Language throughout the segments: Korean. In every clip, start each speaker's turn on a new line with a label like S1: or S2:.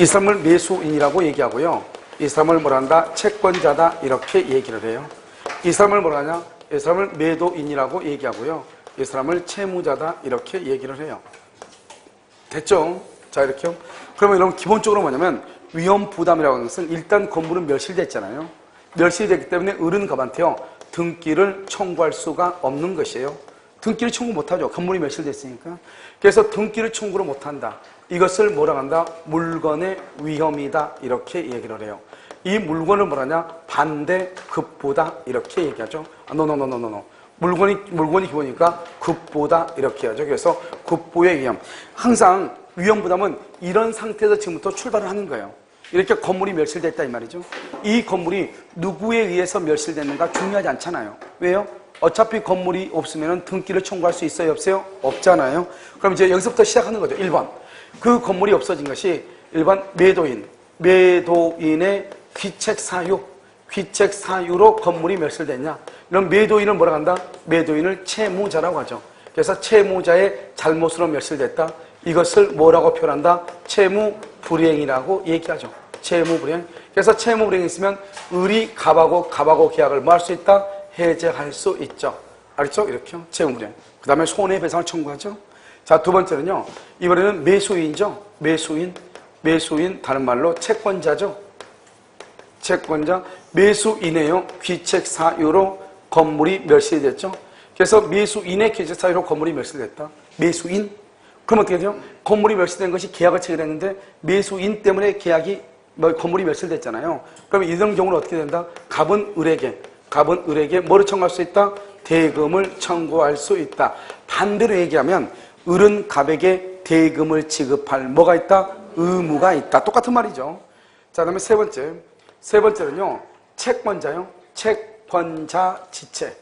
S1: 이 사람을 매수인이라고 얘기하고요. 이 사람을 뭐라 한다? 채권자다 이렇게 얘기를 해요. 이 사람을 뭐라 하냐? 이 사람을 매도인이라고 얘기하고요. 이 사람을 채무자다 이렇게 얘기를 해요. 됐죠? 자 이렇게요. 그러면 여러분 기본적으로 뭐냐면 위험 부담이라고 하는 것은 일단 건물은 멸실됐잖아요. 멸실됐기 때문에 어른갑한테요 등기를 청구할 수가 없는 것이에요. 등기를 청구 못하죠. 건물이 멸실됐으니까. 그래서 등기를 청구를 못한다. 이것을 뭐라 한다? 물건의 위험이다. 이렇게 얘기를 해요. 이 물건을 뭐라냐? 반대 급보다 이렇게 얘기하죠. 아, 노노노노노노. 물건이 물건이 기본이니까 급보다 이렇게 하죠. 그래서 급보의 위험. 항상 위험 부담은 이런 상태에서 지금부터 출발을 하는 거예요. 이렇게 건물이 멸실됐다 이 말이죠. 이 건물이 누구에 의해서 멸실됐는가 중요하지 않잖아요. 왜요? 어차피 건물이 없으면 등기를 청구할 수 있어요? 없어요? 없잖아요. 그럼 이제 여기서부터 시작하는 거죠. 1번. 그 건물이 없어진 것이 1번 매도인. 매도인의 귀책 사유. 귀책 사유로 건물이 멸실됐냐? 이런 매도인을 뭐라 한다? 매도인을 채무자라고 하죠. 그래서 채무자의 잘못으로 멸실됐다. 이것을 뭐라고 표현한다? 채무 불이행이라고 얘기하죠. 채무 불이행. 그래서 채무 불이행이 있으면 을이 갑하고 갑하고 계약을 뭐 할 수 있다? 해제할 수 있죠. 알겠죠? 이렇게요. 채무 불이행. 그 다음에 손해배상을 청구하죠. 자, 두 번째는요. 이번에는 매수인이죠. 매수인. 매수인, 다른 말로 채권자죠. 채권자, 매수인의요. 귀책 사유로 건물이 멸실됐죠. 그래서 매수인의 귀책 사유로 건물이 멸실됐다. 매수인. 그럼 어떻게 돼요? 건물이 멸실된 것이 계약을 체결했는데 매수인 때문에 계약이 뭐 건물이 멸실됐잖아요. 그러면 이런 경우는 어떻게 된다? 갑은 을에게, 갑은 을에게 뭐를 청구할 수 있다? 대금을 청구할 수 있다. 반대로 얘기하면 을은 갑에게 대금을 지급할 뭐가 있다? 의무가 있다. 똑같은 말이죠. 자, 그다음에 세 번째. 세 번째는요. 채권자요. 채권자 지체.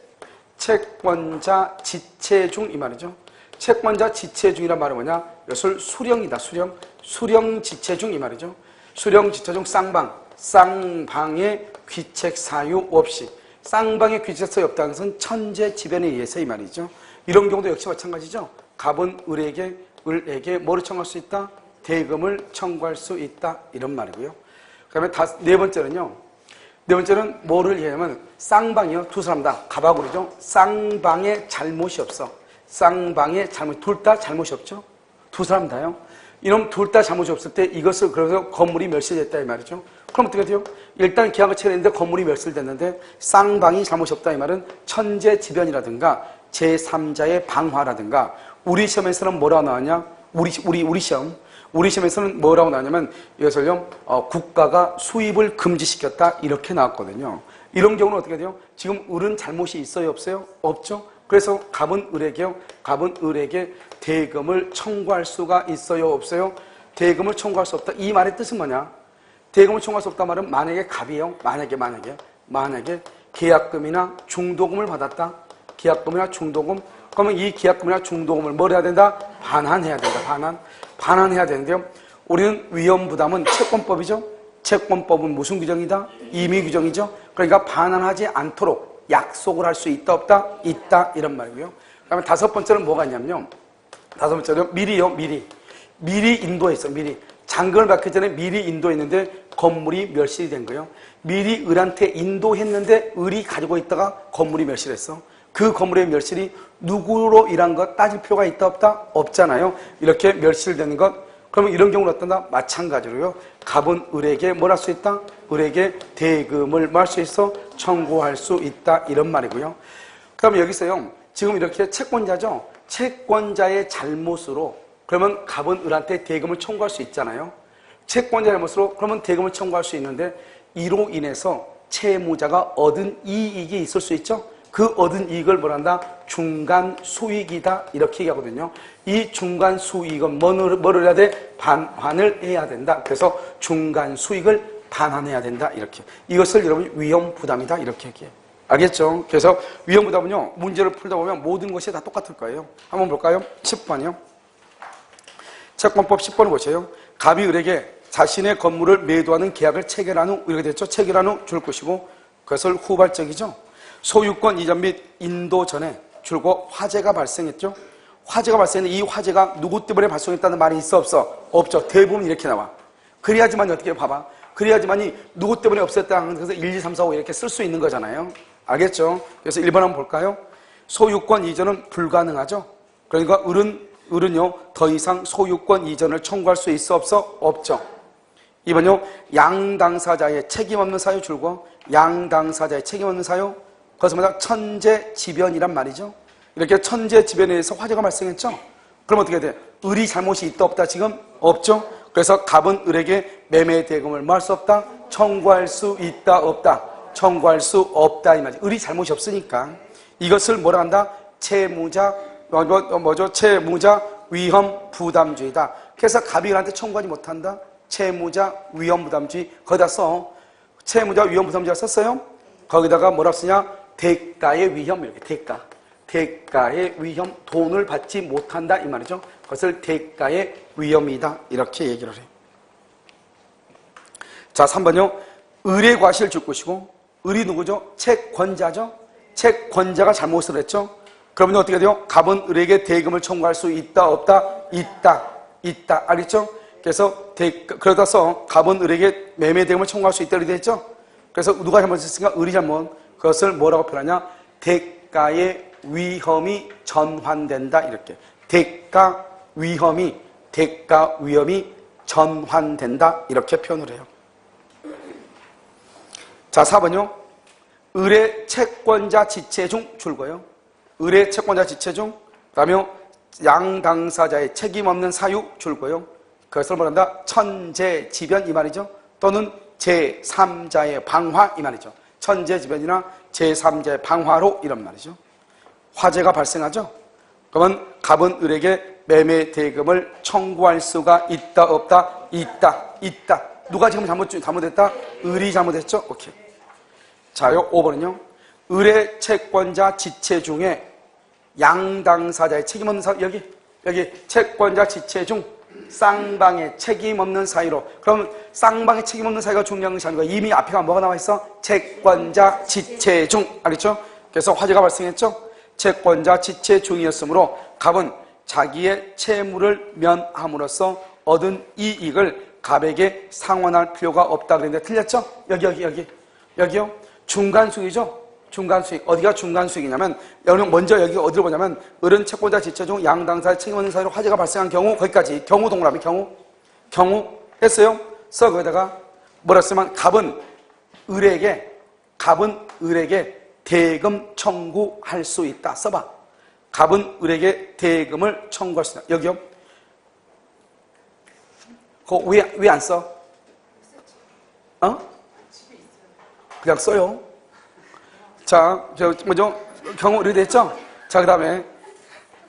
S1: 채권자 지체 중 이 말이죠. 채권자 지체 중이란 말은 뭐냐? 이것을 수령이다. 수령. 수령 지체 중 이 말이죠. 수령 지체 중 쌍방. 쌍방의 귀책 사유 없이. 쌍방의 귀책 사유 없다는 것은 천재 지변에 의해서 이 말이죠. 이런 경우도 역시 마찬가지죠. 갑은 을에게, 을에게 뭐를 청구할 수 있다? 대금을 청구할 수 있다. 이런 말이고요. 그 다음에 다, 네 번째는요. 네 번째는 뭐를 얘기하면 쌍방이요. 두 사람 다. 그러죠. 쌍방의 잘못이 없어. 쌍방의 잘못, 둘 다 잘못이 없죠? 두 사람 다요? 이놈 둘 다 잘못이 없을 때 이것을 그래서 건물이 멸실됐다 이 말이죠. 그럼 어떻게 돼요? 일단 계약을 체결했는데 건물이 멸실됐는데 쌍방이 잘못이 없다 이 말은 천재지변이라든가 제3자의 방화라든가 우리 시험에서는 뭐라고 나왔냐? 우리, 우리, 우리 시험. 우리 시험에서는 뭐라고 나왔냐면 이것을요, 어, 국가가 수입을 금지시켰다 이렇게 나왔거든요. 이런 경우는 어떻게 돼요? 지금 을은 잘못이 있어요? 없어요? 없죠? 그래서 갑은 을에게요. 갑은 을에게 대금을 청구할 수가 있어요? 없어요? 대금을 청구할 수 없다. 이 말의 뜻은 뭐냐? 대금을 청구할 수 없다 말은 만약에 갑이요. 만약에 만약에 만약에 계약금이나 중도금을 받았다. 계약금이나 중도금. 그러면 이 계약금이나 중도금을 뭘 해야 된다? 반환해야 된다. 반환. 반환해야 되는데요. 우리는 위험 부담은 채권법이죠. 채권법은 무슨 규정이다? 임의 규정이죠. 그러니까 반환하지 않도록 약속을 할 수 있다 없다? 있다 이런 말이고요. 그다음에 다섯 번째는 뭐가 있냐면요. 다섯 번째는 미리요. 미리. 미리 인도했어. 미리. 잔금을 받기 전에 미리 인도했는데 건물이 멸실이 된 거예요. 미리 을한테 인도했는데 을이 가지고 있다가 건물이 멸실했어. 그 건물의 멸실이 누구로 일한 것 따질 필요가 있다 없다? 없잖아요. 이렇게 멸실되는 것. 그러면 이런 경우는 어떤다? 마찬가지로요. 갑은 을에게 뭘 할 수 있다? 을에게 대금을 뭐할수 있어? 청구할 수 있다. 이런 말이고요. 그 다음에 여기서요. 지금 이렇게 채권자죠. 채권자의 잘못으로 그러면 갑은 을한테 대금을 청구할 수 있잖아요. 채권자 잘못으로 그러면 대금을 청구할 수 있는데 이로 인해서 채무자가 얻은 이익이 있을 수 있죠. 그 얻은 이익을 뭐란다? 중간 수익이다. 이렇게 얘기하거든요. 이 중간 수익은 뭐를, 뭐를 해야 돼? 반환을 해야 된다. 그래서 중간 수익을 반환해야 된다. 이렇게. 이것을 여러분 위험 부담이다. 이렇게 얘기해요. 알겠죠? 그래서 위험 부담은요, 문제를 풀다 보면 모든 것이 다 똑같을 거예요. 한번 볼까요? 10번이요. 채권법 10번을 보세요. 갑이 을에게 자신의 건물을 매도하는 계약을 체결한 후, 이렇게 됐죠? 체결한 후 줄 것이고, 그것을 후발적이죠? 소유권 이전 및 인도 전에 줄고 화재가 발생했죠. 화재가 발생했는데 이 화재가 누구 때문에 발생했다는 말이 있어 없어? 없죠. 대부분 이렇게 나와. 그래야지만 어떻게 봐봐. 그래야지만이 누구 때문에 하는 그래서 1, 2, 3, 4, 5 이렇게 쓸 수 있는 거잖아요. 알겠죠? 그래서 1번 한번 볼까요? 소유권 이전은 불가능하죠. 그러니까 을은 을은요 더 이상 소유권 이전을 청구할 수 있어 없어 없죠. 2번요 양당사자의 책임 없는 사유 줄고 양당사자의 책임 없는 사유 그것은 뭐냐 천재지변이란 말이죠. 이렇게 천재지변에 의해서 화재가 발생했죠. 그럼 어떻게 돼? 을이 잘못이 있다 없다 지금 없죠. 그래서 갑은 을에게 매매 대금을 뭐 할 수 없다 청구할 수 있다 없다 청구할 수 없다 이 말이죠. 을이 잘못이 없으니까 이것을 뭐라 한다 채무자 뭐, 뭐, 뭐죠 채무자 위험 부담주의다. 그래서 갑이 을한테 청구하지 못한다. 채무자 위험 부담주의 거기다 써 채무자 위험 부담주의가 썼어요. 거기다가 뭐라 쓰냐 대가의 위험 이렇게 대가 대가의 위험 돈을 받지 못한다 이 말이죠. 그것을 대가의 위험이다 이렇게 얘기를 해요. 자 3번요. 의뢰 과실 줄 것이고 을이 누구죠? 채권자죠. 채권자가 잘못을 했죠. 그러면 어떻게 돼요? 갑은 을에게 대금을 청구할 수 있다 없다 있다 있다 알겠죠? 그래서 대, 그러다서 갑은 을에게 매매 대금을 청구할 수 있다 이렇게 됐죠? 그래서 누가 잘못했으니까 을이 잘못 그것을 뭐라고 표현하냐? 대가의 위험이 전환된다 이렇게 대가 위험이 대가 위험이 전환된다 이렇게 표현을 해요. 자 4번요. 을의 채권자 지체 중 줄거요. 을의 채권자 지체 중 그다음에 양 당사자의 책임 없는 사유 줄거요. 그것을 뭐란다? 천재지변 이 말이죠. 또는 제3자의 방화 이 말이죠. 천재지변이나 제3자의 방화로 이런 말이죠. 화재가 발생하죠. 그러면 갑은 을에게 매매 대금을 청구할 수가 있다 없다? 있다 있다. 누가 지금 잘못 잘못했다? 을이 잘못했죠? 오케이. 자요 5번은요. 을의 채권자 지체 중에 양당사자의 책임 없는 사 여기 여기. 채권자 지체 중 쌍방의 책임 없는 사이로. 그럼 쌍방의 책임 없는 사이가 중요한 것이 아니고 이미 앞에가 뭐가 나와 있어? 채권자 지체 중. 알겠죠? 그래서 화재가 발생했죠? 채권자 지체 중이었으므로 갑은 자기의 채무를 면함으로써 얻은 이익을 갑에게 상환할 필요가 없다 그랬는데 틀렸죠? 여기 여기 여기. 여기요? 중간 수익이죠? 중간 수익 어디가 중간 수익이냐면 여러분 먼저 여기 어디로 보냐면 을은 채권자 지체 중 양당사 책임없는 사이로 화재가 발생한 경우 거기까지 경우 동그라미 경우 경우 했어요? 써 거기다가 뭐라 쓰면 갑은 을에게 갑은 을에게 대금 청구할 수 있다. 써봐. 갑은 을에게 대금을 청구할 수 있다. 여기요. 그거 왜, 왜안 써? 어? 그냥 써요. 자, 저, 뭐죠? 경우 을이 됐죠? 자, 그 다음에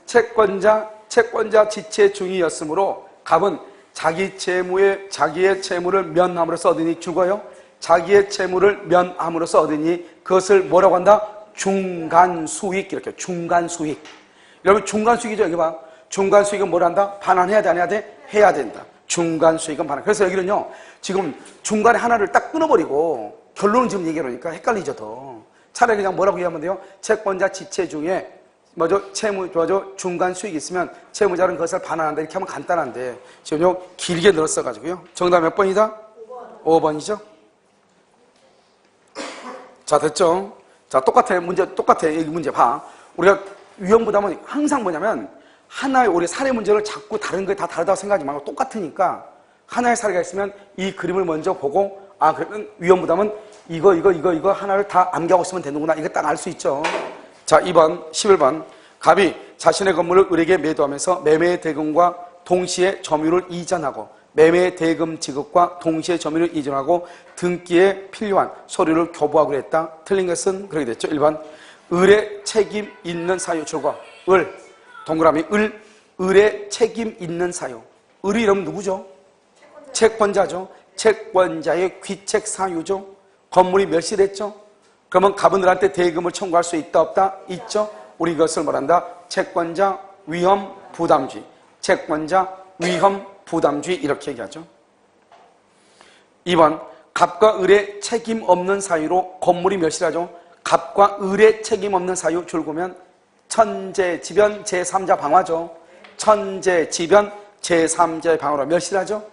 S1: 채권자, 채권자 지체 중이었으므로 갑은 자기 채무에, 자기의 채무를 면함으로써 얻으니 죽어요. 자기의 채무를 면함으로써 얻으니 그것을 뭐라고 한다? 중간 수익 이렇게 중간 수익. 여러분 중간 수익이죠 여기 봐. 중간 수익은 뭘 한다? 반환해야 돼, 안 해야 돼? 해야 된다. 중간 수익은 반환. 그래서 여기는요 지금 중간에 하나를 딱 끊어버리고 결론은 지금 얘기하니까 헷갈리죠 더. 차라리 그냥 뭐라고 얘기하면 돼요? 채권자 지체 중에 뭐죠? 채무, 뭐죠? 중간 수익이 있으면 채무자는 그것을 반환한다. 이렇게 하면 간단한데 지금 요 길게 늘었어가지고요. 정답 몇 번이다? 5번. 5번이죠? 자, 됐죠? 자, 똑같아. 문제, 똑같아. 여기 문제 봐. 우리가 위험부담은 항상 뭐냐면, 하나의 우리 사례 문제를 자꾸 다른 거에 다 다르다고 생각하지 말고 똑같으니까, 하나의 사례가 있으면 이 그림을 먼저 보고, 아, 그러면 위험부담은 이거, 이거, 이거, 이거 하나를 다 암기하고 있으면 되는구나. 이거 딱 알 수 있죠. 자, 2번, 11번. 갑이 자신의 건물을 을에게 매도하면서 매매 대금과 동시에 점유를 이전하고 매매 대금 지급과 동시에 점유를 이전하고 등기에 필요한 서류를 교부하기로 했다. 틀린 것은 그렇게 됐죠. 1번 을의 책임 있는 사유 주거 을 동그라미 을 을의 책임 있는 사유 을이 이러면 누구죠? 채권자죠. 채권자의 귀책 사유죠. 건물이 멸시됐죠. 그러면 을한테 대금을 청구할 수 있다 없다? 있죠. 우리 이것을 말한다. 채권자 위험 부담주의. 채권자 위험 부담주의 이렇게 얘기하죠. 2번 갑과 을의 책임 없는 사유로 건물이 멸실하죠. 갑과 을의 책임 없는 사유 줄보면 천재지변 제3자 방화죠. 천재지변 제3자의 방화로 멸실하죠.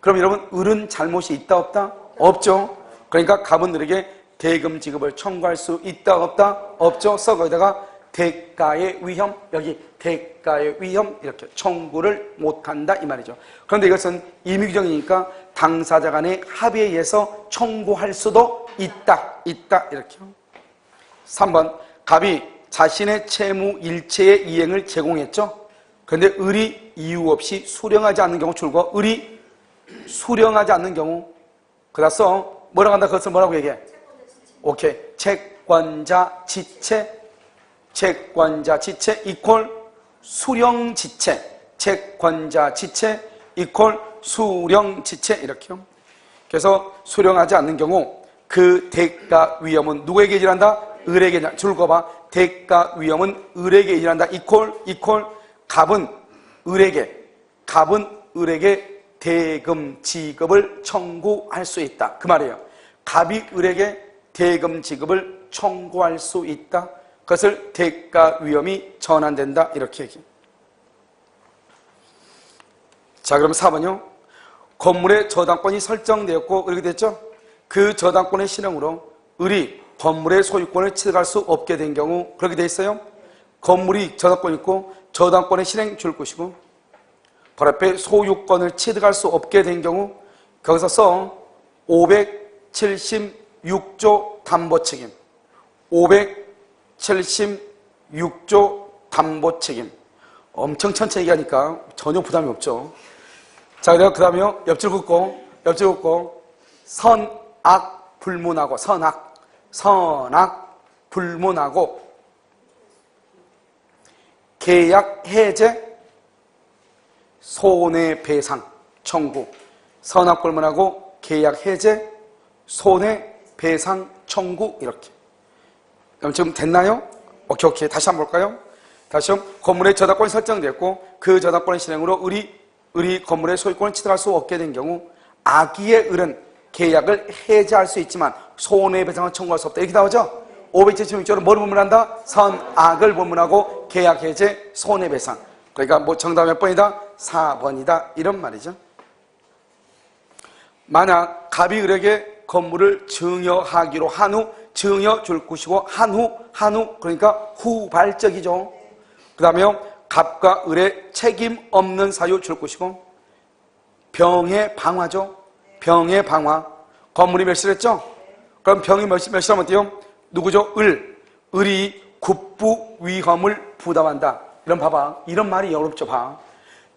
S1: 그럼 여러분 을은 잘못이 있다 없다? 없죠. 그러니까 을에게 대금 지급을 청구할 수 있다 없다? 없죠. 써 거기다가 대가의 위험 여기 대가의 위험 이렇게 청구를 못한다 이 말이죠. 그런데 이것은 임의규정이니까 당사자 간의 합의에 의해서 청구할 수도 있다 있다 이렇게요. 3번 갑이 자신의 채무 일체의 이행을 제공했죠. 그런데 을이 이유 없이 수령하지 않는 경우 출고 을이 수령하지 않는 경우 그래서 뭐라고 한다 그것을 뭐라고 얘기해? 오케이 채권자 지체 채권자 지체 이퀄 수령 지체 채권자 지체 이퀄 수령 지체 이렇게요. 그래서 수령하지 않는 경우 그 대가 위험은 누구에게 일한다? 을에게. 줄거봐. 대가 위험은 을에게 일한다. 이퀄 이퀄 갑은 을에게 갑은 을에게 대금 지급을 청구할 수 있다. 그 말이에요. 갑이 을에게 대금 지급을 청구할 수 있다. 그것을 대가 위험이 전환된다. 이렇게 얘기. 자, 그럼 4번요. 건물의 저당권이 설정되었고 이렇게 됐죠? 그 저당권의 실행으로 을이 건물의 소유권을 취득할 수 없게 된 경우 그렇게 돼 있어요. 건물이 저당권 있고 저당권의 실행 줄 것이고 앞에 소유권을 취득할 수 없게 된 경우 거기서 써 576조 담보 책임 576조 담보 책임 엄청 천천히 얘기하니까 전혀 부담이 없죠. 자, 그다음 그다음에요. 옆줄 긋고 옆줄 긋고 선악 불문하고 선악 선악 불문하고 계약 해제 손해배상 청구 선악 불문하고 계약 해제 손해배상 청구 이렇게 그럼 지금 됐나요? 오케이 오케이 다시 한번 볼까요? 다시 한번 건물의 저당권이 설정됐고 그 저당권의 실행으로 을이 을이 건물의 소유권을 취득할 수 없게 된 경우 악의의 을은 계약을 해제할 수 있지만 손해배상을 청구할 수 없다 이렇게 나오죠? 576조는 뭐를 본문한다? 선악을 본문하고 계약 해제 손해배상 그러니까 뭐 정답 몇 번이다? 4번이다. 이런 말이죠. 만약 갑이 을에게 건물을 증여하기로 한 후 증여 줄 것이고 한 후 한 후 그러니까 후발적이죠. 그 다음에 갑과 을의 책임 없는 사유 줄 것이고 병의 방화죠. 병의 방화. 건물이 몇실했죠? 그럼 병이 몇, 몇실하면 어때요? 누구죠? 을. 을이 국부 위험을 부담한다. 이런 봐봐. 이런 말이 어렵죠 봐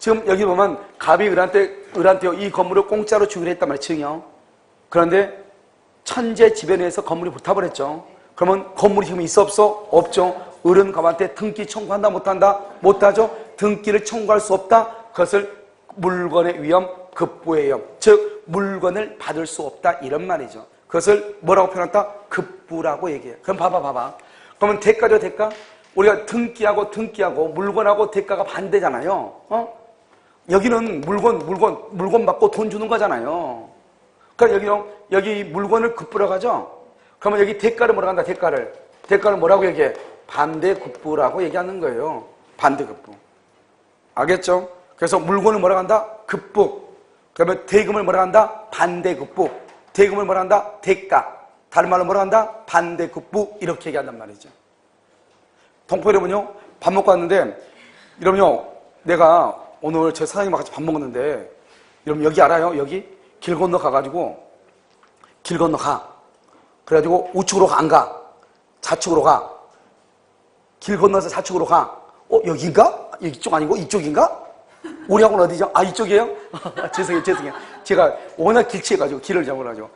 S1: 지금 여기 보면 갑이 을한테 을한테 이 건물을 공짜로 주기로 했단 말이에요. 증여. 그런데 천재 지변에서 건물이 불타버렸죠. 그러면 건물이 지금 있어 없어? 없죠. 을은 갑한테 등기 청구한다 못한다? 못하죠. 등기를 청구할 수 없다? 그것을 물건의 위험 급부의 위험. 즉 물건을 받을 수 없다. 이런 말이죠. 그것을 뭐라고 표현한다? 급부라고 얘기해요. 그럼 봐봐 봐봐. 그러면 대가죠 대가? 우리가 등기하고 등기하고 물건하고 대가가 반대잖아요. 어? 여기는 물건 물건 물건 받고 돈 주는 거잖아요 그러니까 여기는 여기 물건을 급부라고 하죠 그러면 여기 대가를 뭐라고 한다 대가를 대가를 뭐라고 얘기해? 반대급부라고 얘기하는 거예요 반대급부 알겠죠? 그래서 물건을 뭐라고 한다? 급부 그러면 대금을 뭐라고 한다? 반대급부 대금을 뭐라고 한다? 대가 다른 말로 뭐라고 한다? 반대급부 이렇게 얘기한단 말이죠 동포 여러분요 밥 먹고 왔는데 여러분요 내가 오늘 제 사장님과 같이 밥 먹었는데 여러분 여기 알아요? 여기 길 건너 가가지고 길 건너 가 그래가지고 우측으로 안가 좌측으로 가 길 건너서 좌측으로 가. 어, 여긴가? 이쪽 아니고 이쪽인가? 우리하고는 어디죠? 아, 이쪽이에요? 죄송해요, 죄송해요. 제가 워낙 길치해가지고, 길을 잡아가지고.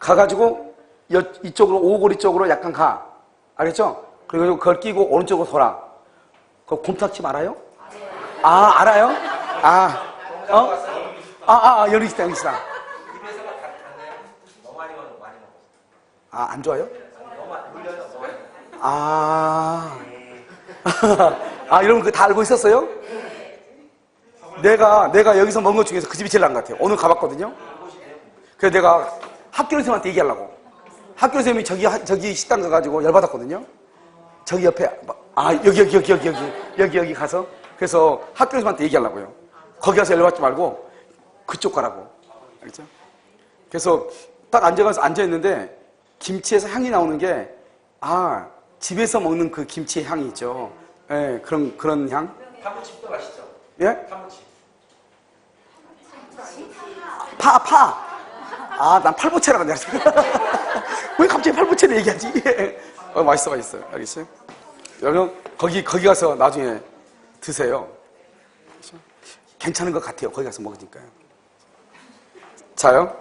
S1: 가가지고, 여, 이쪽으로, 오고리 쪽으로 약간 가. 알겠죠? 그리고 그걸 끼고 오른쪽으로 돌아. 그 곰탕집 알아요? 아, 알아요? 아, 어? 아, 아, 아, 여기 있다, 여기 있다. 아, 안 좋아요? 아. 아, 여러분 그거 다 알고 있었어요? 내가, 내가 여기서 먹은 것 중에서 그 집이 제일 나은 것 같아요. 오늘 가봤거든요. 그래서 내가 학교 선생님한테 얘기하려고. 학교 선생님이 저기, 하- 저기 식당 가가지고 열받았거든요. 저기 옆에, 아, 여기, 여기, 여기, 여기, 여기, 여기, 여기 가서. 그래서 학교 선생님한테 얘기하려고요. 거기 가서 열받지 말고 그쪽 가라고. 알죠? 그래서 딱 앉아가서 앉아있는데 김치에서 향이 나오는 게, 아, 집에서 먹는 그 김치의 향이 있죠. 예, 그런, 그런 향.
S2: 파무침도 맛있죠?
S1: 예?
S2: 파무침.
S1: 파, 파. 아, 난 팔보채라고 내가 왜 갑자기 팔보채를 얘기하지? 어, 맛있어, 맛있어. 알겠어요? 여러분, 거기, 거기 가서 나중에 드세요. 괜찮은 것 같아요. 거기 가서 먹으니까요. 자요.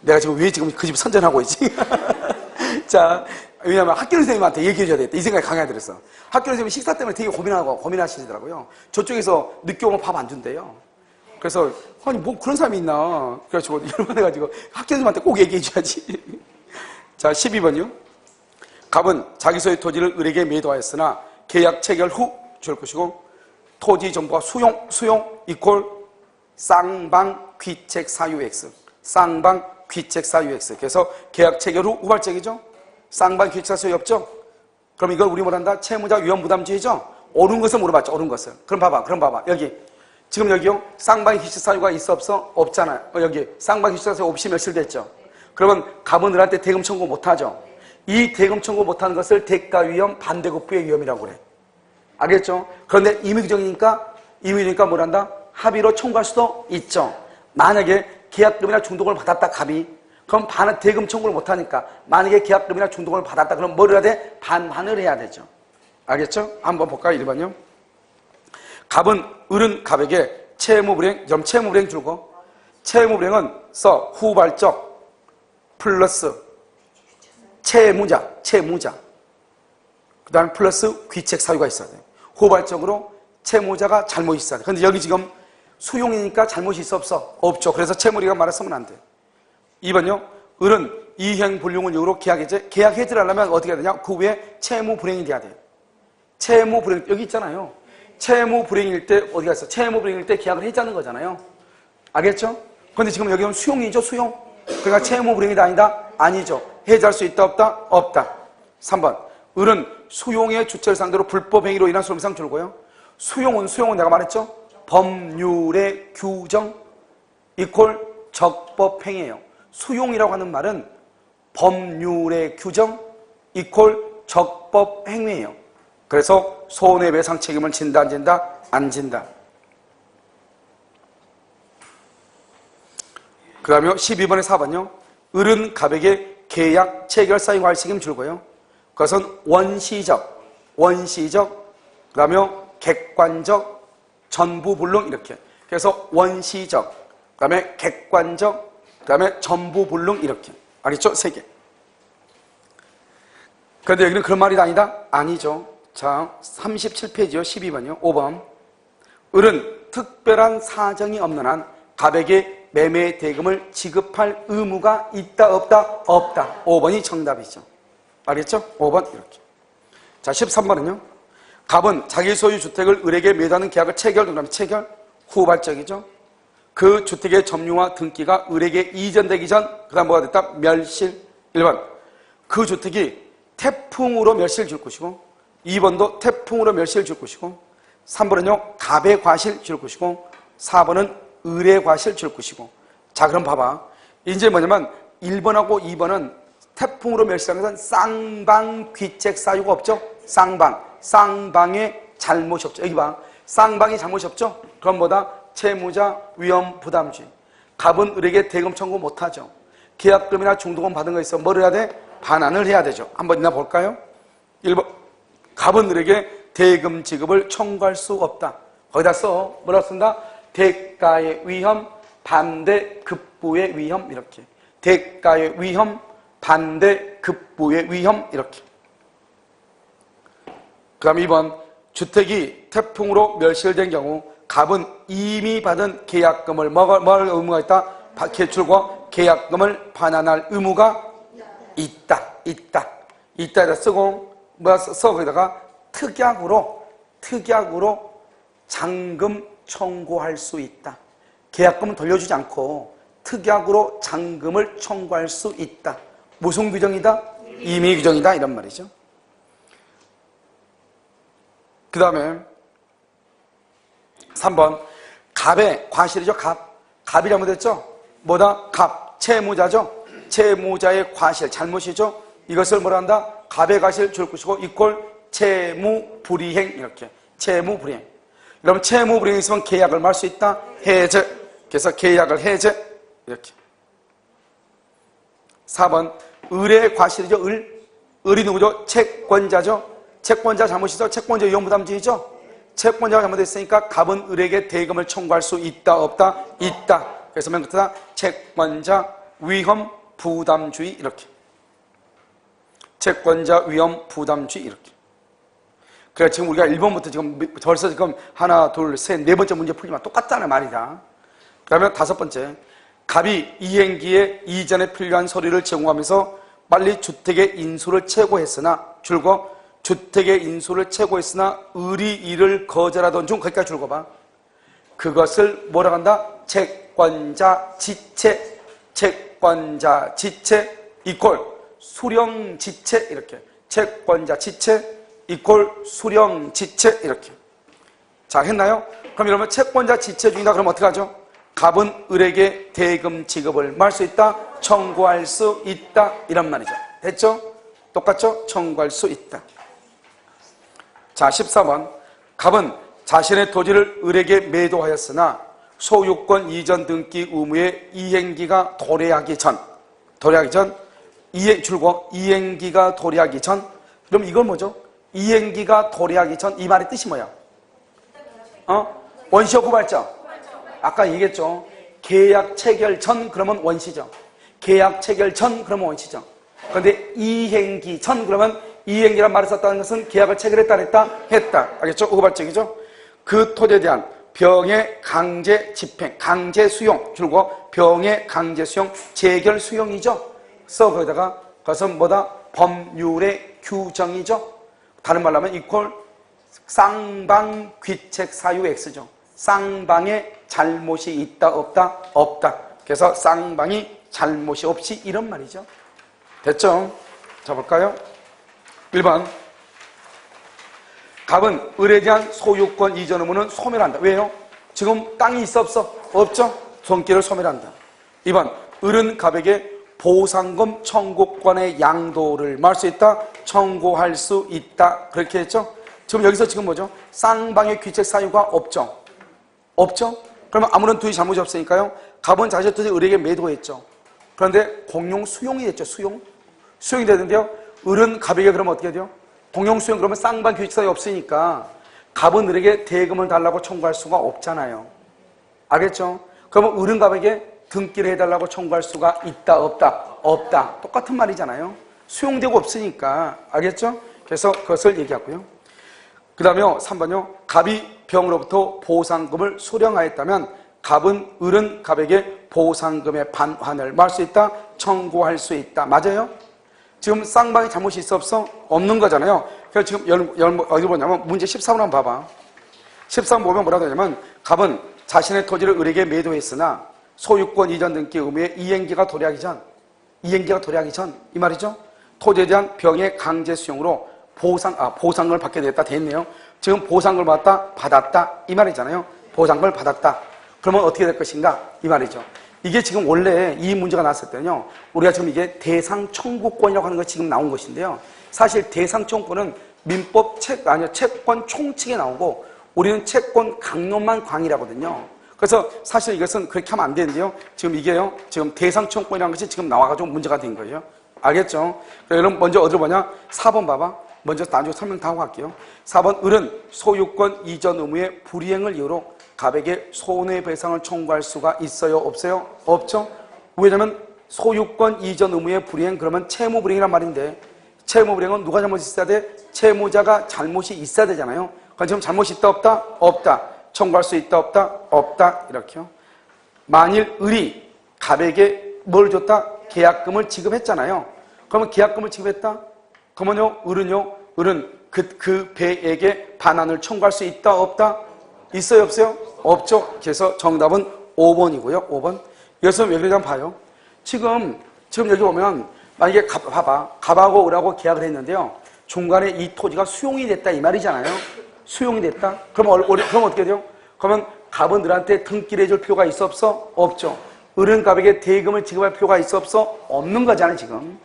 S1: 내가 지금 왜 지금 그 집 선전하고 있지? 자, 왜냐면 학교 선생님한테 얘기해줘야 되겠다. 이 생각이 강해야 들었어. 학교 선생님이 식사 때문에 되게 고민하고, 고민하시더라고요. 저쪽에서 늦게 오면 밥 안 준대요. 그래서, 아니, 뭐 그런 사람이 있나. 그래가지고, 열받아가지고 학교 선생님한테 꼭 얘기해줘야지. 자, 12번요. 갑은 자기 소유 토지를 을에게 매도하였으나 계약 체결 후 줄 것이고 토지 정보가 수용, 수용 이퀄 쌍방 귀책 사유 X. 쌍방 귀책 사유 X. 그래서 계약 체결 후 후발적이죠? 쌍방 귀책 사유 없죠? 그럼 이걸 우리 뭐란다? 채무자 위험 부담주의죠? 옳은 것을 물어봤죠, 옳은 것을. 그럼 봐봐, 그럼 봐봐. 여기. 지금 여기요, 쌍방의 귀책 사유가 있어, 없어? 없잖아요. 어, 여기. 쌍방의 귀책 사유 없이 멸실됐죠? 그러면 갑은들한테 대금 청구 못하죠? 이 대금 청구 못하는 것을 대가 위험, 반대급부의 위험이라고 그래. 알겠죠? 그런데 임의규정이니까, 임의규정이니까 뭐란다? 합의로 청구할 수도 있죠. 만약에 계약금이나 중독을 받았다, 갑이. 그럼 반, 대금 청구를 못하니까. 만약에 계약금이나 중독을 받았다, 그럼 뭘 해야 돼? 반환을 해야 되죠. 알겠죠? 한번 볼까요? 1번요. 갑은, 을은 갑에게 채무불행, 점 채무불행 줄고, 채무불행은 써, 후발적, 플러스, 채무자, 채무자. 그 다음에 플러스 귀책 사유가 있어야 돼요. 후발적으로 채무자가 잘못이 있어야 돼. 근데 여기 지금 수용이니까 잘못이 있어 없어? 없죠. 그래서 채무리가 말을 쓰면 안 돼. 2번요. 을은 이행 불용을 이유로 계약해제. 계약해제를 하려면 어떻게 해야 되냐? 그 위에 채무 불행이 돼야 돼. 채무 불행, 여기 있잖아요. 채무 불행일 때 어디 갔어? 채무 불행일 때 계약을 해자는 거잖아요. 알겠죠? 근데 지금 여기 는 수용이죠, 수용. 그러니까 채무 불행이 다 아니다? 아니죠. 해제할 수 있다 없다? 없다. 3번. 을은 수용의 주체를 상대로 불법 행위로 인한 손해상 줄고요. 수용은 수용은 내가 말했죠. 법률의 규정 이퀄 적법 행위예요. 수용이라고 하는 말은 법률의 규정 이퀄 적법 행위예요. 그래서 손해배상 책임을 진다 안 진다? 안 진다. 그 다음에 12번에 4번요. 을은 갑에게 계약 체결 사유할 책임 줄고요. 그것은 원시적, 원시적, 그 다음에 객관적, 전부 불능 이렇게. 그래서 원시적, 그 다음에 객관적, 그 다음에 전부 불능 이렇게. 알겠죠? 세 개. 그런데 여기는 그런 말이 아니다? 아니죠. 자, 37페이지요. 12번이요. 5번. 을은 특별한 사정이 없는 한 갑에게 매매 대금을 지급할 의무가 있다 없다 없다 5번이 정답이죠 알겠죠? 5번 이렇게. 자 13번은요. 갑은 자기 소유 주택을 을에게 매도하는 계약을 체결 그다음에 체결 후발적이죠. 그 주택의 점유와 등기가 을에게 이전되기 전 그 다음 뭐가 됐다? 멸실. 1번. 그 주택이 태풍으로 멸실 줄 것이고 2번도 태풍으로 멸실 줄 것이고 3번은요 갑의 과실 줄 것이고 4번은 을의 과실 줄 것이고. 자 그럼 봐봐. 이제 뭐냐면 1번하고 2번은 태풍으로 것은 쌍방 귀책 사유가 없죠? 쌍방. 쌍방의 잘못이 없죠. 여기 봐. 쌍방이 잘못이 없죠? 그럼 뭐다? 채무자 위험 부담주의 갑은 을에게 대금 청구 못하죠. 계약금이나 중도금 받은 거 있어. 뭘 해야 돼? 반환을 해야 되죠. 한번 있나 볼까요? 1번. 갑은 을에게 대금 지급을 청구할 수 없다. 거기다 써. 뭐라 쓴다? 대가의 위험, 반대 급부의 위험 이렇게. 대가의 위험, 반대 급부의 위험 이렇게. 그 다음 2번 주택이 태풍으로 멸실된 경우 갑은 이미 받은 계약금을 뭐할 의무가 있다? 개출과 계약금을 반환할 의무가 있다. 있다. 있다에다 쓰고 뭐야 써 거기다가 특약으로 특약으로 잔금 청구할 수 있다. 계약금은 돌려주지 않고 특약으로 잔금을 청구할 수 있다. 무슨 규정이다? 임의 규정이다. 이런 말이죠. 그 다음에 3번 갑의 과실이죠. 갑. 갑이 잘못했죠? 뭐다? 갑, 채무자죠. 채무자의 과실, 잘못이죠. 이것을 뭐라 한다? 갑의 과실 줄 것이고 이꼴 채무불이행 이렇게 채무불이행. 그럼 채무불이행 있으면 계약을 말 수 있다. 해제. 그래서 계약을 해제 이렇게. 4번 을의 과실이죠. 을. 을이 누구죠? 채권자죠. 채권자 잘못이죠. 채권자 위험부담주의죠. 채권자가 잘못했으니까 갑은 을에게 대금을 청구할 수 있다 없다 있다. 그래서 맨 끝에다 채권자 위험 부담주의 이렇게. 채권자 위험 부담주의 이렇게. 그래 지금 우리가 1번부터 지금 벌써 지금 하나 둘 셋 네 번째 문제 풀지만 똑같다는 말이다. 그러면 다섯 번째 갑이 이행기에 이전에 필요한 서류를 제공하면서 빨리 주택의 인수를 최고했으나 줄거 주택의 인수를 최고했으나 을이 이를 거절하던 중 거기까지 줄거봐. 그것을 뭐라고 한다? 채권자 지체, 채권자 지체 이꼴 수령 지체 이렇게 채권자 지체 이꼴 수령 지체 이렇게 자 했나요? 그럼 이러면 채권자 지체 중이다 그럼 어떻게 하죠? 갑은 을에게 대금 지급을 말 수 있다 청구할 수 있다 이런 말이죠 됐죠? 똑같죠? 청구할 수 있다 자 14번 갑은 자신의 토지를 을에게 매도하였으나 소유권 이전 등기 의무의 이행기가 도래하기 전 도래하기 전 이행 줄고 이행기가 도래하기 전 그럼 이건 뭐죠? 이행기가 도래하기 전 이 말의 뜻이 뭐야? 어? 원시효 구발적 아까 얘기했죠. 계약 체결 전 그러면 원시죠. 계약 체결 전 그러면 원시죠. 그런데 이행기 전 그러면 이행기란 말을 썼다는 것은 계약을 체결했다 했다 했다. 알겠죠? 우발적이죠. 그 토지에 대한 병의 강제 집행, 강제 수용 줄고 병의 강제 수용, 재결 수용이죠. 써 거기다가 그것은 뭐다? 법률의 규정이죠. 다른 말로 하면 이퀄 쌍방 귀책 사유 X죠. 쌍방에 잘못이 있다 없다 없다. 그래서 쌍방이 잘못이 없이 이런 말이죠. 됐죠? 자 볼까요? 1번 갑은 을에 대한 소유권 이전 의무는 소멸한다. 왜요? 지금 땅이 있어 없어? 없죠? 손길을 소멸한다. 2번 을은 갑에게 보상금 청구권의 양도를 말 수 있다? 청구할 수 있다. 그렇게 했죠? 지금 여기서 지금 뭐죠? 쌍방의 귀책 사유가 없죠? 없죠? 그러면 아무런 투의 잘못이 없으니까요. 갑은 자신의 뜻을 을에게 매도했죠. 그런데 공용 수용이 됐죠. 수용. 수용이 되는데요. 을은 갑에게 그러면 어떻게 돼요? 공용 수용 그러면 쌍방 사유 없으니까 갑은 을에게 대금을 달라고 청구할 수가 없잖아요. 알겠죠? 그러면 을은 갑에게 등기를 해달라고 청구할 수가 있다 없다 없다 똑같은 말이잖아요. 수용되고 없으니까 알겠죠? 그래서 그것을 얘기하고요. 그 다음에 3번요. 갑이 병으로부터 보상금을 수령하였다면 갑은 을은 갑에게 보상금의 반환을 말 수 있다 청구할 수 있다 맞아요? 지금 쌍방이 잘못이 있어 없어? 없는 거잖아요. 그래서 지금 열, 열, 어디 보냐면 문제 13번 한번 봐봐. 13번 보면 뭐라고 하냐면 갑은 자신의 토지를 을에게 매도했으나 소유권 이전 등기 의무의 이행기가 도래하기 전 이행기가 도래하기 전 이 말이죠. 토지에 대한 병의 강제 수용으로 보상 아 보상을 받게 됐다 됐네요. 지금 보상을 받았다 받았다 이 말이잖아요. 보상을 받았다. 그러면 어떻게 될 것인가 이 말이죠. 이게 지금 원래 이 문제가 나왔을 때는요. 우리가 지금 이게 대상 청구권이라고 하는 거 지금 나온 것인데요. 사실 대상 청구권은 민법 책 아니요 채권 총칙에 나오고 우리는 채권 강론만 광이라거든요. 그래서 사실 이것은 그렇게 하면 안 되는데요. 지금 이게요. 지금 대상 청구권이라는 것이 지금 나와가지고 문제가 된 거예요. 알겠죠? 여러분 먼저 어디로 보냐? 4번 봐봐. 먼저 나중에 설명 다 하고 갈게요. 4번 을은 소유권 이전 의무의 불이행을 이유로 갑에게 손해배상을 청구할 수가 있어요? 없어요? 없죠? 왜냐면 소유권 이전 의무의 불이행 그러면 채무불이행이란 말인데 채무불이행은 누가 잘못이 있어야 돼? 채무자가 잘못이 있어야 되잖아요. 그럼 지금 잘못이 있다 없다? 없다. 청구할 수 있다 없다? 없다. 이렇게요. 만일 을이 갑에게 뭘 줬다? 계약금을 지급했잖아요. 그러면 계약금을 지급했다? 그러면요, 을은요, 을은 그, 그 배에게 반환을 청구할 수 있다, 없다? 있어요, 없어요? 없죠. 그래서 정답은 5번이고요, 5번. 여기서 왜 그러냐 봐요. 지금, 지금 여기 보면, 만약에 갑, 봐봐. 갑하고 을하고 계약을 했는데요. 중간에 이 토지가 수용이 됐다, 이 말이잖아요. 수용이 됐다? 그럼, 어, 그럼 어떻게 돼요? 그러면 갑은 을한테 등기를 해줄 필요가 있어, 없어? 없죠. 은행갑에게 대금을 지급할 필요가 있어 없어? 없는 거잖아요 지금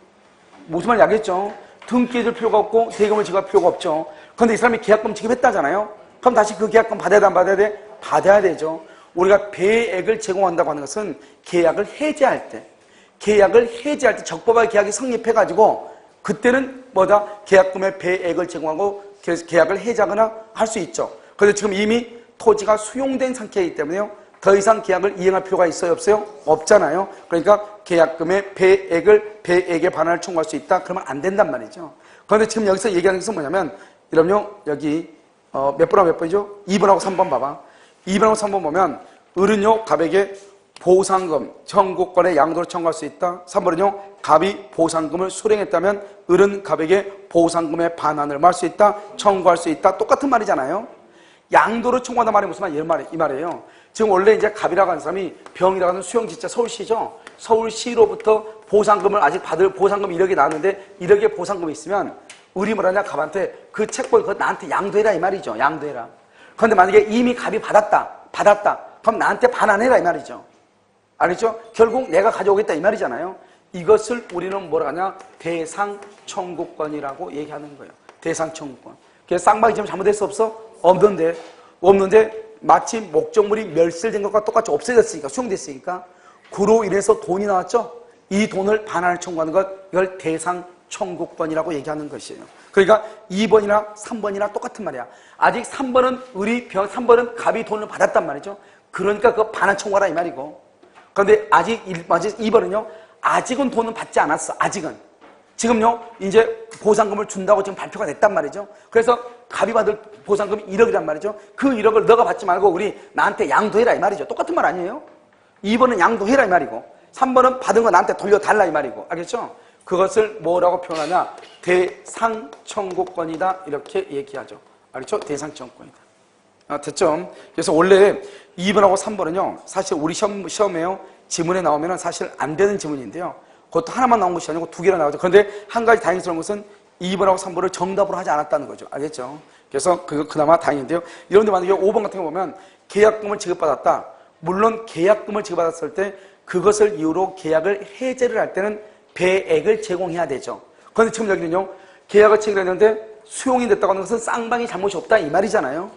S1: 무슨 말인지 알겠죠? 등기해줄 필요가 없고 대금을 지급할 필요가 없죠 그런데 이 사람이 계약금 지급했다잖아요 그럼 다시 그 계약금 받아야 돼 안 받아야 돼? 받아야 되죠 우리가 배액을 제공한다고 하는 것은 계약을 해제할 때 계약을 해제할 때 적법하게 계약이 성립해가지고 그때는 뭐다? 계약금의 배액을 제공하고 계- 계약을 해제하거나 할 수 있죠. 그런데 지금 이미 토지가 수용된 상태이기 때문에요. 더 이상 계약을 이행할 필요가 있어요? 없어요? 없잖아요. 그러니까 계약금의 배액을 배액의 반환을 청구할 수 있다? 그러면 안 된단 말이죠. 그런데 지금 여기서 얘기하는 것은 뭐냐면 이러면요. 여기 어, 몇 번하고 몇 번이죠? 2번하고 3번 봐봐. 2번하고 3번 보면 을은요. 갑에게 보상금, 청구권의 양도를 청구할 수 있다. 3번은요, 갑이 보상금을 수령했다면 을은 갑에게 보상금의 반환을 말할 수 있다. 청구할 수 있다. 똑같은 말이잖아요. 양도를 청구한다 말이 무슨 말이에요? 이 말이- 이 말이에요. 지금 원래 이제 갑이라고 하는 사람이 병이라고 하는 수용지자 서울시죠. 서울시로부터 보상금을 아직 받을 보상금 1억이 나왔는데 1억의 보상금이 있으면 을이 뭐라냐 갑한테 그 채권 그거 나한테 양도해라 이 말이죠. 양도해라. 그런데 만약에 이미 갑이 받았다. 받았다. 그럼 나한테 반환해라 이 말이죠. 알겠죠? 결국 내가 가져오겠다 이 말이잖아요. 이것을 우리는 뭐라 하냐? 대상 청구권이라고 얘기하는 거예요. 대상 청구권. 그래서 쌍방이 지금 잘못했어 없어? 없는데 없는데 마치 목적물이 멸실된 것과 똑같이 없어졌으니까 수용됐으니까 그로 인해서 돈이 나왔죠. 이 돈을 반환을 청구하는 것 이걸 대상 청구권이라고 얘기하는 것이에요. 그러니까 2번이나 3번이나 똑같은 말이야. 아직 3번은 의리 병 3번은 갑이 돈을 받았단 말이죠. 그러니까 그 반환 청구하라 이 말이고. 그런데 아직 일- 아직 2번은요. 아직은 돈은 받지 않았어. 아직은. 지금요. 이제 보상금을 준다고 지금 발표가 됐단 말이죠. 그래서 갑이 받을 보상금이 1억이란 말이죠. 그 1억을 너가 받지 말고 우리 나한테 양도해라 이 말이죠. 똑같은 말 아니에요? 2번은 양도해라 이 말이고 3번은 받은 거 나한테 돌려달라 이 말이고 알겠죠? 그것을 뭐라고 표현하냐? 대상청구권이다 이렇게 얘기하죠. 알겠죠? 대상청구권이다. 아, 됐죠? 그래서 원래 2번하고 3번은요, 사실 우리 시험, 시험에요, 지문에 나오면 사실 안 되는 지문인데요. 그것도 하나만 나온 것이 아니고 두 개나 나오죠. 그런데 한 가지 다행스러운 것은 2번하고 3번을 정답으로 하지 않았다는 거죠. 알겠죠? 그래서 그, 그나마 다행인데요. 이런데 만약에 5번 같은 거 보면 계약금을 지급받았다. 물론 계약금을 지급받았을 때 그것을 이유로 계약을 해제를 할 때는 배액을 제공해야 되죠. 그런데 지금 여기는요, 계약을 체결했는데 수용이 됐다고 하는 것은 쌍방이 잘못이 없다 이 말이잖아요.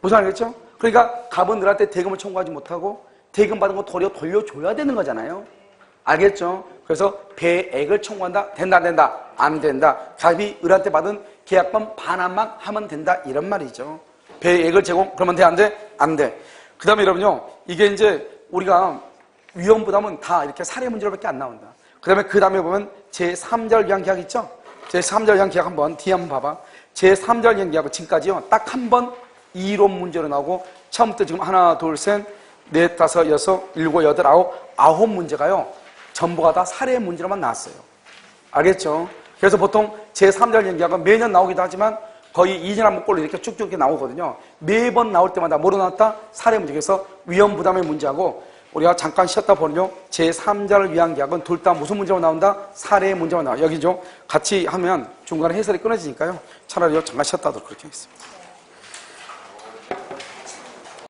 S1: 무슨 말이겠죠? 그러니까 갑은 늘한테 대금을 청구하지 못하고 대금 받은 거 도리어 돌려줘야 되는 거잖아요. 알겠죠? 그래서 배액을 청구한다. 된다, 안 된다. 안 된다. 갑이 을한테 받은 계약금 반환만 하면 된다. 이런 말이죠. 배액을 제공, 그러면 돼, 안 돼? 안 돼. 그 다음에 여러분요. 이게 이제 우리가 위험부담은 다 이렇게 사례 문제로밖에 안 나온다. 그 다음에 그 다음에 보면 제3절 위한 계약 있죠? 제3절 위한 계약 한번 뒤에 한번 봐봐. 제3절 위한 계약은 지금까지요. 딱 한 번 이론 문제로 나오고 처음부터 지금 하나, 둘, 셋, 넷, 다섯, 여섯, 일곱, 여덟, 아홉, 아홉 문제가요. 전부가 다 사례 문제로만 나왔어요. 알겠죠? 그래서 보통 제3절 연기학은 매년 나오기도 하지만 거의 2년 한 번 꼴로 이렇게 쭉쭉 이렇게 나오거든요. 매번 나올 때마다 뭐로 나왔다? 사례 문제. 그래서 위험 부담의 문제하고 우리가 잠깐 쉬었다 보면요. 제3자를 위한 계약은 둘 다 무슨 문제로 나온다? 사례 문제로 나와. 여기죠. 같이 하면 중간에 해설이 끊어지니까요. 차라리 잠깐 쉬었다 하도록 그렇게 하겠습니다.